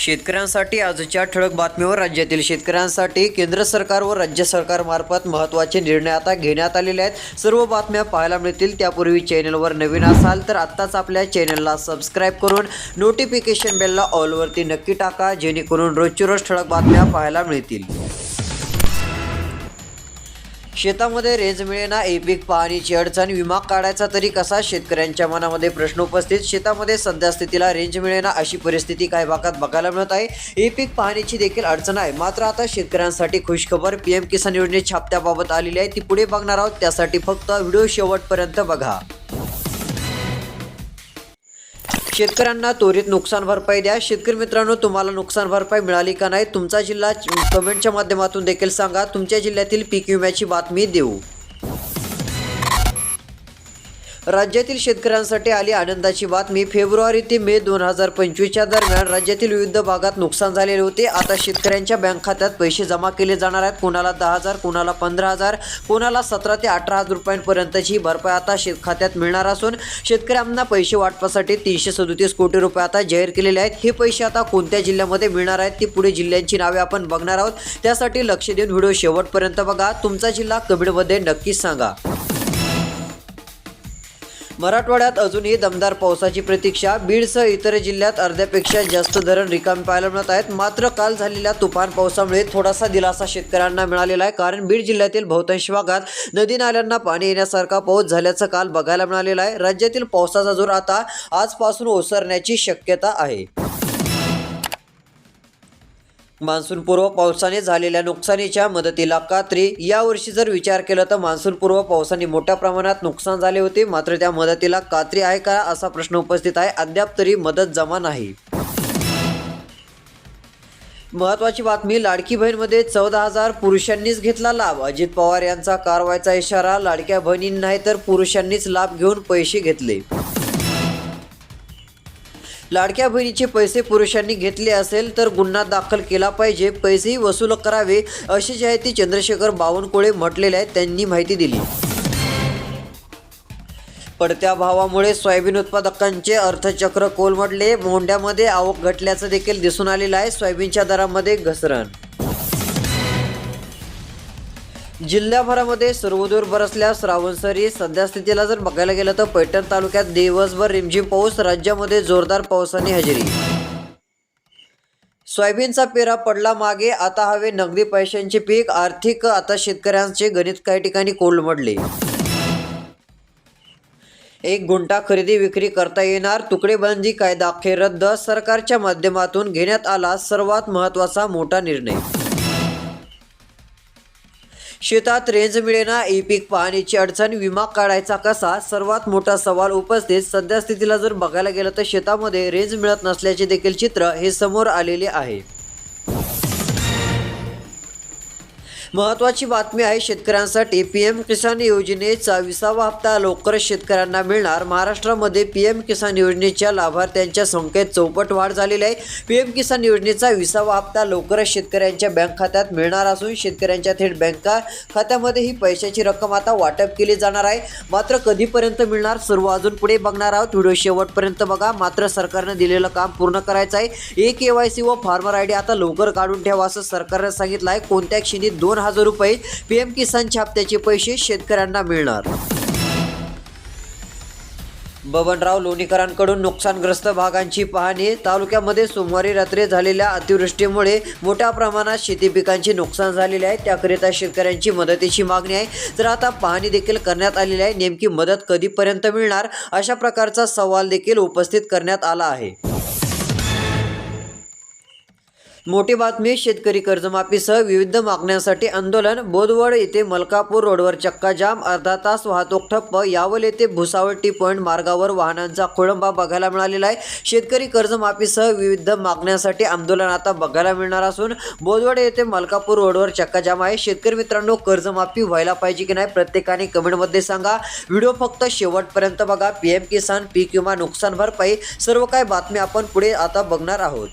शेतकऱ्यांसाठी आजच्या ठळक बातमीवर राज्यातील शेतकऱ्यांसाठी केंद्र सरकार व राज्य सरकारमार्फत महत्त्वाचे निर्णय आता घेण्यात आलेले आहेत. सर्व बातम्या पाहायला मिळतील. त्यापूर्वी चॅनलवर नवीन असाल तर आत्ताच आपल्या चॅनलला सबस्क्राईब करून नोटिफिकेशन बेलला ऑलवरती नक्की टाका जेणेकरून रोजची रोज ठळक बातम्या पाहायला मिळतील. शेतामध्ये रेंज मिळेना ए पीक पाहणीची अडचण विमा काढायचा तरी कसा? शेतकऱ्यांच्या मनामध्ये प्रश्न उपस्थित. शेतामध्ये सध्या स्थितीला रेंज मिळेना अशी परिस्थिती काही भागात बघायला मिळत आहे. ए पीक पाहणीची देखील अडचण आहे. मात्र आता शेतकऱ्यांसाठी खुशखबर पी एम किसान योजनेत छापत्याबाबत आलेली आहे. ती पुढे बघणार आहोत. त्यासाठी फक्त व्हिडिओ शेवटपर्यंत बघा. शेतकऱ्यांना त्वरित नुकसान भरपाई द्या. शेतकरी मित्रांनो तुम्हाला नुकसान भरपाई मिळाली का नाही तुमचा जिल्हा कमेंटच्या माध्यमातून देखील सांगा. तुमच्या जिल्ह्यातील पीक विम्याची बातमी देऊ. राज्यातील शेतकऱ्यांसाठी आली आनंदाची बातमी फेब्रुवारी ते मे दोन हजार पंचवीसच्या दरम्यान राज्यातील विविध भागात नुकसान झालेले होते. आता शेतकऱ्यांच्या बँक खात्यात पैसे जमा केले जाणार आहेत. कोणाला दहा हजार कोणाला पंधरा हजार कोणाला सतरा ते अठरा हजार रुपयांपर्यंतची भरपाई आता शेत खात्यात मिळणार असून शेतकऱ्यांना पैसे वाटपासाठी तीनशे सदोतीस कोटी रुपये आता जाहीर केलेले आहेत. हे पैसे आता कोणत्या जिल्ह्यामध्ये मिळणार आहेत ती पुढे जिल्ह्यांची नावे आपण बघणार आहोत. त्यासाठी लक्ष देऊन व्हिडिओ शेवटपर्यंत बघा. तुमचा जिल्हा कमेंटमध्ये नक्कीच सांगा. मराठवाड्यात अजूनही दमदार पावसाची प्रतीक्षा. बीडसह इतर जिल्ह्यात अर्ध्यापेक्षा जास्त धरण रिकामी पाहायला मिळत आहेत. मात्र काल झालेल्या तुफान पावसामुळे थोडासा दिलासा शेतकऱ्यांना मिळालेला आहे. कारण बीड जिल्ह्यातील बहुतांश भागात नदी नाल्यांना पाणी येण्यासारखा पाऊस झाल्याचं काल बघायला मिळालेलं आहे. राज्यातील पावसाचा जोर आता आजपासून ओसरण्याची शक्यता आहे. मान्सूनपूर्व पावसाने झालेल्या नुकसानीच्या मदतीला कात्री. यावर्षी जर विचार केला तर मान्सूनपूर्व पावसाने मोठ्या प्रमाणात नुकसान झाले होते. मात्र त्या मदतीला कात्री आहे का असा प्रश्न उपस्थित आहे. अद्याप तरी मदत जमा नाही. महत्वाची बातमी लाडकी बहीणमध्ये चौदा हजार पुरुषांनीच घेतला लाभ. अजित पवार यांचा कारवाईचा इशारा लाडक्या बहिणींनाही नाही तर पुरुषांनीच लाभ घेऊन पैसे घेतले. लाडक्या बहिणीचे पैसे पुरुषांनी घेतले असेल तर गुन्हा दाखल केला पाहिजे. पैसेही वसूल करावे अशी जाहिती चंद्रशेखर बावनकुळे म्हटलेले आहेत त्यांनी माहिती दिली. पडत्या भावामुळे सोयाबीन उत्पादकांचे अर्थचक्र कोलमडले. मोंड्यामध्ये आवक घटल्याचं देखील दिसून आलेलं आहे. सोयाबीनच्या दरामध्ये घसरण जिल्ह्याभरामध्ये सर्वदूर बरसल्या श्रावणसरी सध्या स्थितीला जर बघायला गेलं तर पैठण तालुक्यात दिवसभर रिमझिम पाऊस राज्यामध्ये जोरदार पावसाने हजेरी. सोयाबीनचा पेरा पडला मागे आता हवे नगदी पैशांचे पीक आर्थिक आता शेतकऱ्यांचे गणित काही ठिकाणी कोलमडले. एक गुंठा खरेदी विक्री करता येणार तुकडेबंदी कायदा अखेर रद्द सरकारच्या माध्यमातून घेण्यात आला सर्वात महत्त्वाचा मोठा निर्णय. शेतात रेंज मिळेना ई पीक पाहणीची अडचण विमा काढायचा कसा? सर्वात मोठा सवाल उपस्थित. सध्या स्थितीला जर बघायला गेलं तर शेतामध्ये रेंज मिळत नसल्याचे देखील चित्र हे समोर आलेले आहे. महत्त्वाची बातमी आहे शेतकऱ्यांसाठी पी एम किसान योजनेचा विसावा हप्ता लवकरच शेतकऱ्यांना मिळणार. महाराष्ट्रामध्ये पी एम किसान योजनेच्या लाभार्थ्यांच्या संख्येत चौपट वाढ झालेली आहे. पी एम किसान योजनेचा विसावा हप्ता लवकरच शेतकऱ्यांच्या बँक खात्यात मिळणार असून शेतकऱ्यांच्या थेट बँका खात्यामध्ये ही पैशाची रक्कम आता वाटप केली जाणार आहे. मात्र कधीपर्यंत मिळणार सर्व अजून पुढे बघणार आहोत. व्हिडिओ शेवटपर्यंत बघा. मात्र सरकारनं दिलेलं काम पूर्ण करायचं आहे. ए के वाय सी व फार्मर आय डी आता लवकर काढून ठेवा असं सरकारनं सांगितलं आहे. कोणत्या क्षणी दोन हजार रुपये पी एम किसान छाप्त्याचे पैसे शेतकऱ्यांना मिळणार. बबनराव लोणीकरांकडून नुकसानग्रस्त भागांची पाहणी. तालुक्यामध्ये सोमवारी रात्री झालेल्या अतिवृष्टीमुळे मोठ्या प्रमाणात शेती पिकांचे नुकसान झालेले आहे. त्याकरिता शेतकऱ्यांची मदतीची मागणी आहे. तर आता पाहणी देखील करण्यात आलेली आहे. नेमकी मदत कधीपर्यंत मिळणार? अशा प्रकारचा सवाल देखील उपस्थित करण्यात आला आहे. मोठी बातमी शेतकरी कर्जमाफीसह विविध मागण्यांसाठी आंदोलन बोदवड येथे मलकापूर रोडवर चक्का जाम अर्धा तास वाहतूक ठप्प यावल येथे भुसावळ टी पॉईंट मार्गावर वाहनांचा खोळंबा बघायला मिळालेला आहे. शेतकरी कर्जमाफीसह विविध मागण्यांसाठी आंदोलन आता बघायला मिळणार असून बोदवड येथे मलकापूर रोडवर चक्का जाम आहे. शेतकरी मित्रांनो कर्जमाफी व्हायला पाहिजे की नाही प्रत्येकाने कमेंटमध्ये सांगा. व्हिडिओ फक्त शेवटपर्यंत बघा. पी एम किसान पीक विमा नुकसान भरपाई सर्व काही बातमी आपण पुढे आता बघणार आहोत.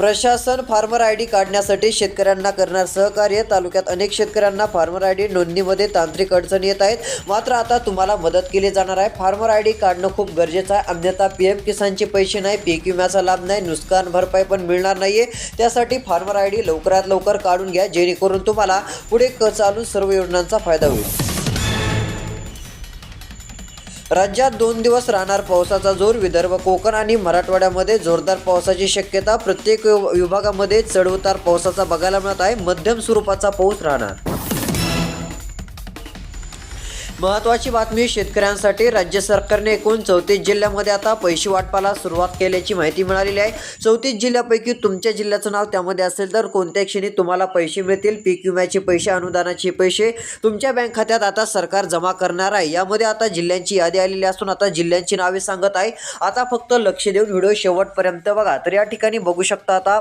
प्रशासन फार्मर आय डी काढण्यासाठी शेतकऱ्यांना करणार सहकार्य. तालुक्यात अनेक शेतकऱ्यांना फार्मर आय डी नोंदणीमध्ये तांत्रिक अडचणी येत आहेत. मात्र आता तुम्हाला मदत केली जाणार आहे. फार्मर आय डी काढणं खूप गरजेचं आहे. अन्यथा पी एम किसानचे पैसे नाही पीक विम्याचा लाभ नाही नुकसान भरपाई पण मिळणार नाही आहे त्यासाठी फार्मर आय डी लवकरात लवकर काढून घ्या जेणेकरून तुम्हाला पुढे क चालून सर्व योजनांचा फायदा होईल. राज्यात दोन दिवस राहणार पावसाचा जोर विदर्भ कोकण आणि मराठवाड्यामध्ये जोरदार पावसाची शक्यता. प्रत्येक विभागामध्ये चढउतार पावसाचा बघायला मिळत आहे. मध्यम स्वरूपाचा पाऊस राहणार. महत्वाची बातमी शेतकऱ्यांसाठी राज्य सरकारने एकूण चौतीस जिल्ह्यामध्ये आता पैसे वाटपाला सुरुवात केल्याची माहिती मिळालेली आहे. चौतीस जिल्ह्यापैकी तुमच्या जिल्ह्याचं नाव त्यामध्ये असेल तर कोणत्या क्षणी तुम्हाला पैसे मिळतील. पीक विम्याचे पैसे अनुदानाचे पैसे तुमच्या बँक खात्यात आता सरकार जमा करणार आहे. यामध्ये आता जिल्ह्यांची यादी आलेली असून आता जिल्ह्यांची नावे सांगत आहे. आता फक्त लक्ष देऊन व्हिडिओ शेवटपर्यंत बघा. तर या ठिकाणी बघू शकता आता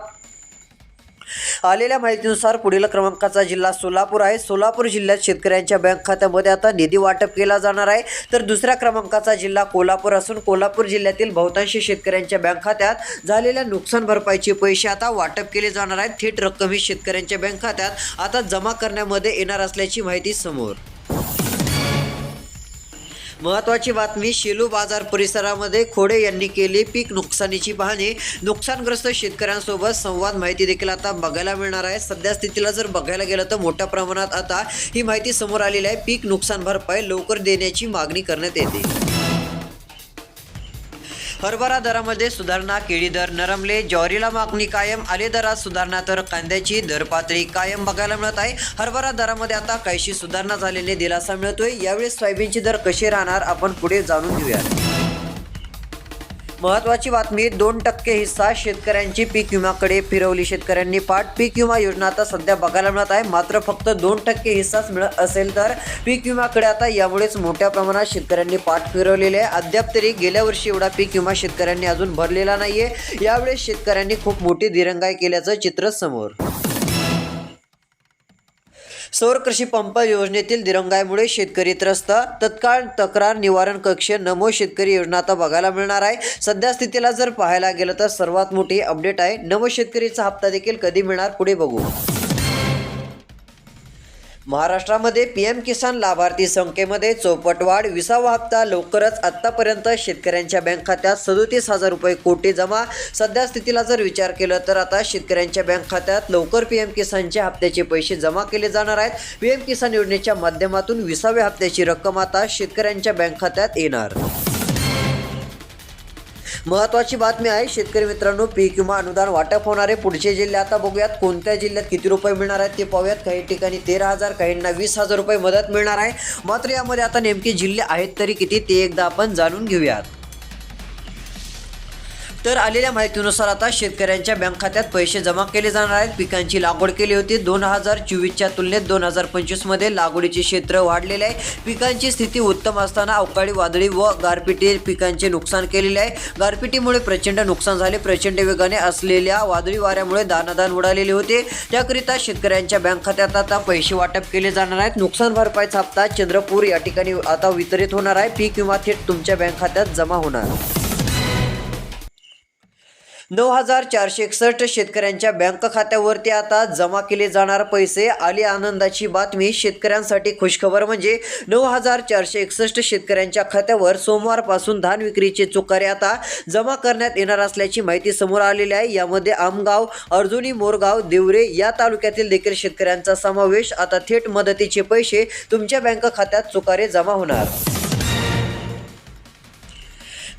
आलेल्या माहितीनुसार पुढील क्रमांकाचा जिल्हा सोलापूर आहे. सोलापूर जिल्ह्यात शेतकऱ्यांच्या बँक खात्यामध्ये आता निधी वाटप केला जाणार आहे. तर दुसऱ्या क्रमांकाचा जिल्हा कोल्हापूर असून कोल्हापूर जिल्ह्यातील बहुतांश शेतकऱ्यांच्या बँक खात्यात झालेल्या नुकसान भरपाईचे पैसे आता वाटप केले जाणार आहेत. थेट रक्कम ही शेतकऱ्यांच्या बँक खात्यात आता जमा करण्यामध्ये येणार असल्याची माहिती समोर. महत्वाची बातमी शेलू बाजार परिसरामध्ये खोडे यांनी केली पीक नुकसानीची पाहणी. नुकसानग्रस्त शेतकऱ्यांसोबत संवाद माहिती देखील आता बघायला मिळणार आहे. सध्या स्थितीला जर बघायला गेलं तर मोठ्या प्रमाणात आता ही माहिती समोर आलेली आहे. पीक नुकसान भरपाई लवकर देण्याची मागणी करण्यात येते. हरभरा दरामध्ये सुधारणा केळी दर नरमले ज्वारीला मागणी कायम आले दरात सुधारणा तर कांद्याची दर पातळी कायम बघायला मिळत आहे. हरभरा दरामध्ये आता काहीशी सुधारणा झालेली दिलासा मिळतोय. यावेळी सोयाबीनचे दर कसे राहणार आपण पुढे जाणून घेऊया महत्वाची बातमी दोन टक्के हिस्सा शेतकऱ्यांची पीक विम्याकडे फिरवली. शेतकऱ्यांनी पाठ पीक विमा योजना आता सध्या बघायला मिळत आहे. मात्र फक्त दोन टक्के हिस्साच मिळत असेल तर पीक विम्याकडे आता यामुळेच मोठ्या प्रमाणात शेतकऱ्यांनी पाठ फिरवलेले आहे. अद्याप तरी गेल्या वर्षी एवढा पीक विमा शेतकऱ्यांनी अजून भरलेला नाहीये. यावेळेस शेतकऱ्यांनी खूप मोठी दिरंगाई केल्याचं चित्र समोर. सौर कृषी पंप योजनेतील दिरंगाईमुळे शेतकरी त्रस्त. तत्काळ तक्रार निवारण कक्ष नमो शेतकरी योजना आता बघायला मिळणार आहे. सध्या स्थितीला जर पाहायला गेलं तर सर्वात मोठी अपडेट आहे. नमो शेतकरीचा हप्ता देखील कधी मिळणार पुढे बघू. महाराष्ट्रामध्ये पी एम किसान लाभार्थी संख्येमध्ये चौपट वाढ विसावा हप्ता लवकरच आत्तापर्यंत शेतकऱ्यांच्या बँक खात्यात सदोतीस हजार रुपये कोटी जमा. सध्या स्थितीला जर विचार केला तर आता शेतकऱ्यांच्या बँक खात्यात लवकर पी एम किसानच्या हप्त्याचे पैसे जमा केले जाणार आहेत. पी एम किसान योजनेच्या माध्यमातून विसाव्या हप्त्याची रक्कम आता शेतकऱ्यांच्या बँक खात्यात येणार. महत्वाची बातमी आहे शेतकरी मित्रांनो पीक विमा अनुदान वाटप होणारे पुढचे जिल्हे आता बघूयात कोणत्या जिल्ह्यात किती रुपये मिळणार आहेत ते पाहूयात. काही ठिकाणी तेरा हजार काहींना वीस हजार रुपये मदत मिळणार आहे. मात्र यामध्ये आता नेमके जिल्हे आहेत तरी किती ते एकदा आपण जाणून घेऊयात. तर आलेल्या माहितीनुसार आता शेतकऱ्यांच्या बँक खात्यात पैसे जमा केले जाणार आहेत. पिकांची लागवड केली होती. दोन हजार चोवीसच्या तुलनेत दोन हजार पंचवीसमध्ये लागवडीचे क्षेत्र वाढलेले आहे. पिकांची स्थिती उत्तम असताना अवकाळी वादळी व गारपिटी पिकांचे नुकसान केलेले आहे. गारपिटीमुळे प्रचंड नुकसान झाले. प्रचंड वेगाने असलेल्या वादळी वाऱ्यामुळे दानादान उडालेले होते. त्याकरिता शेतकऱ्यांच्या बँक खात्यात आता पैसे वाटप केले जाणार आहेत. नुकसान भरपाईचा हप्ता चंद्रपूर या ठिकाणी आता वितरित होणार आहे. पीक विमा थेट तुमच्या बँक खात्यात जमा होणार. नऊ हजार चारशे एकसष्ट शेतकऱ्यांच्या बँक खात्यावरती आता जमा केले जाणार पैसे. आली आनंदाची बातमी शेतकऱ्यांसाठी खुशखबर म्हणजे नऊ हजार चारशे एकसष्ट शेतकऱ्यांच्या खात्यावर सोमवारपासून धान विक्रीचे चुकारे आता जमा करण्यात येणार असल्याची माहिती समोर आलेली आहे. यामध्ये आमगाव अर्जुनी मोरगाव देवरे या तालुक्यातील देखील शेतकऱ्यांचा समावेश. आता थेट मदतीचे पैसे तुमच्या बँक खात्यात चुकारे जमा होणार.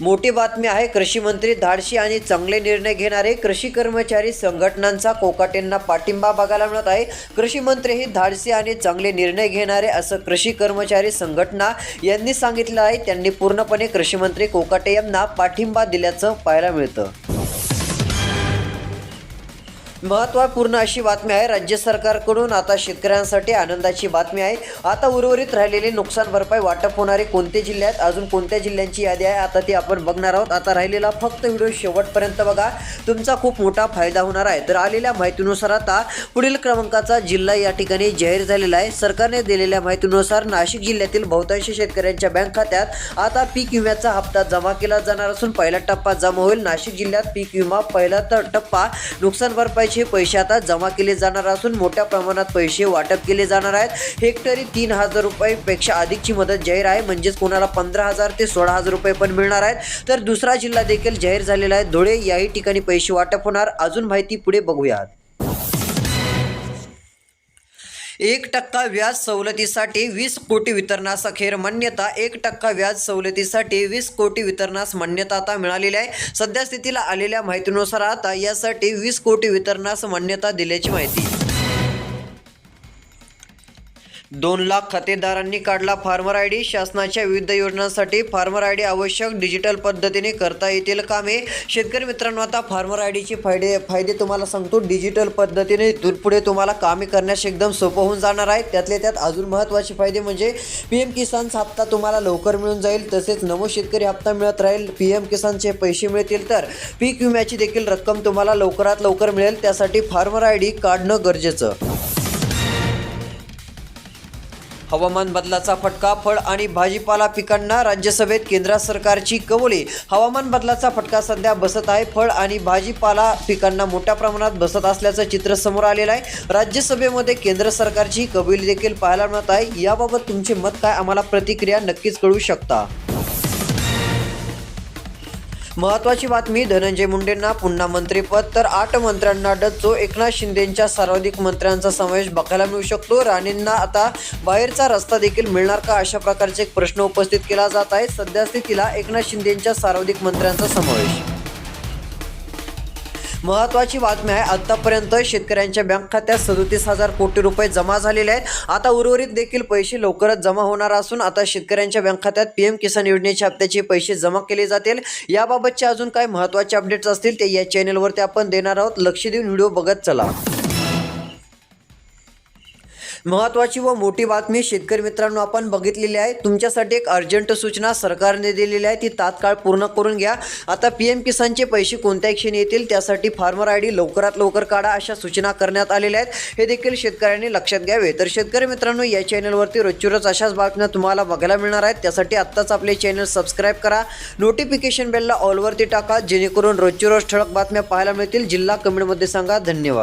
मोठी बातमी आहे कृषी मंत्री धाडशी आणि चांगले निर्णय घेणारे कृषी कर्मचारी संघटनांचा कोकाटेंना पाठिंबा बघायला मिळत आहे. कृषी मंत्री ही धाडसी आणि चांगले निर्णय घेणारे असं कृषी कर्मचारी संघटना यांनी सांगितलं आहे. त्यांनी पूर्णपणे कृषी मंत्री कोकाटे यांना पाठिंबा दिल्याचं पाहायला मिळतं. महत्त्वपूर्ण अशी बातमी आहे. राज्य सरकारकडून आता शेतकऱ्यांसाठी आनंदाची बातमी आहे. आता उर्वरित राहिलेली नुकसान भरपाई वाटप होणारे कोणते जिल्हे आहेत? अजून कोणत्या जिल्ह्यांची यादी आहे? आता ती आपण बघणार आहोत. आता राहिलेला फक्त व्हिडिओ शेवटपर्यंत बघा. तुमचा खूप मोठा फायदा होणार आहे. तर आलेल्या माहितीनुसार आता पुढील क्रमांकाचा जिल्हा या ठिकाणी जाहीर झालेला आहे. सरकारने दिलेल्या माहितीनुसार नाशिक जिल्ह्यातील बहुतांश शेतकऱ्यांच्या बँक खात्यात आता पीक विम्याचा हप्ता जमा केला जाणार असून पहिला टप्पा जमा होईल. नाशिक जिल्ह्यात पीक विमा पहिला तर टप्पा नुकसान भरपाई भरपाईचे पैसे आता जमा केले जाणार असून मोठ्या प्रमाणात पैसे वाटप केले जाणार आहेत. हेक्टरी तीन हजार रुपयेपेक्षा अधिकची मदत जाहीर आहे. म्हणजेच कोणाला पंधरा हजार ते सोळा हजार रुपये पण मिळणार आहेत. तर दुसरा जिल्हा देखील जाहीर झालेला आहे. धुळे याही ठिकाणी पैसे वाटप होणार. अजून माहिती पुढे बघूयात. एक टक्का व्याज सवलतीसाठी वीस कोटी वितरणास अखेर मान्यता. एक टक्का व्याज सवलतीसाठी वीस कोटी वितरणास मान्यता आता मिळालेली आहे. सध्या स्थितीला आलेल्या माहितीनुसार आता यासाठी वीस कोटी वितरणास मान्यता दिल्याची माहिती. दोन लाख खातेदारांनी काढला फार्मर आय डी. शासनाच्या विविध योजनांसाठी फार्मर आय डी आवश्यक. डिजिटल पद्धतीने करता येतील कामे. शेतकरी मित्रांनो आता फार्मर आय डीचे फायदे फायदे तुम्हाला सांगतो. डिजिटल पद्धतीने इथून पुढे तुम्हाला कामे करण्यास एकदम सोपं होऊन जाणार आहे. त्यातले त्यात अजून महत्त्वाचे फायदे म्हणजे पी एम किसानचा हप्ता तुम्हाला लवकर मिळून जाईल. तसेच नमो शेतकरी हप्ता मिळत राहील. पी एम किसानचे पैसे मिळतील तर पीक विम्याची देखील रक्कम तुम्हाला लवकरात लवकर मिळेल. त्यासाठी फार्मर आय डी काढणं गरजेचं. हवामान बदलाचा फटका फळ आणि भाजीपाला पिकांना राज्यसभेत केंद्र सरकारची कबुली. हवामान बदलाचा फटका सध्या बसत आहे. फळ आणि भाजीपाला पिकांना मोठ्या प्रमाणात बसत असल्याचं चित्र समोर आलेलं आहे. राज्यसभेमध्ये केंद्र सरकारची कबुली देखील पाहायला मिळत आहे. याबाबत तुमचे मत काय? आम्हाला प्रतिक्रिया नक्कीच कळू शकता. महत्वाची बातमी धनंजय मुंडेंना पुन्हा मंत्रिपद तर आठ मंत्र्यांना डच्चो एकनाथ शिंदेंच्या सर्वाधिक मंत्र्यांचा समावेश बघायला मिळू शकतो. राणेंना आता बाहेरचा रस्ता देखील मिळणार का अशा प्रकारचे एक प्रश्न उपस्थित केला जात आहे. सध्या स्थितीला एकनाथ शिंदेंच्या सर्वाधिक मंत्र्यांचा समावेश. महत्वाची बातमी आहे. आतापर्यंत शेतकऱ्यांच्या बँक खात्यात सदोतीस हजार कोटी रुपये जमा झालेले आहेत. आता उर्वरित देखील पैसे लवकरच जमा होणार असून आता शेतकऱ्यांच्या बँक खात्यात पीएम किसान योजनेच्या हप्त्याचे पैसे जमा केले जातील. याबाबतचे अजून काय महत्त्वाचे अपडेट्स असतील ते या चॅनलवरती आपण देणार आहोत. लक्ष देऊन व्हिडिओ बघत चला. महत्त्वाची व मोठी बातमी शेतकरी मित्रांनो आपण बघितलेली आहे. तुमच्यासाठी एक अर्जंट सूचना सरकारने दिलेली आहे. ती तात्काळ पूर्ण करून घ्या. आता पी एम किसानचे पैसे कोणत्या क्षणी येतील त्यासाठी फार्मर आय डी लवकरात लवकर काढा अशा सूचना करण्यात आलेल्या आहेत. हे देखील शेतकऱ्यांनी लक्षात घ्यावे. तर शेतकरी मित्रांनो या चॅनलवरती रोजची रोज अशाच बातम्या तुम्हाला बघायला मिळणार आहेत. त्यासाठी आत्ताच आपले चॅनल सबस्क्राईब करा. नोटिफिकेशन बेलला ऑलवरती टाका जेणेकरून रोजची रोज ठळक बातम्या पाहायला मिळतील. जिल्हा कमेंटमध्ये सांगा. धन्यवाद.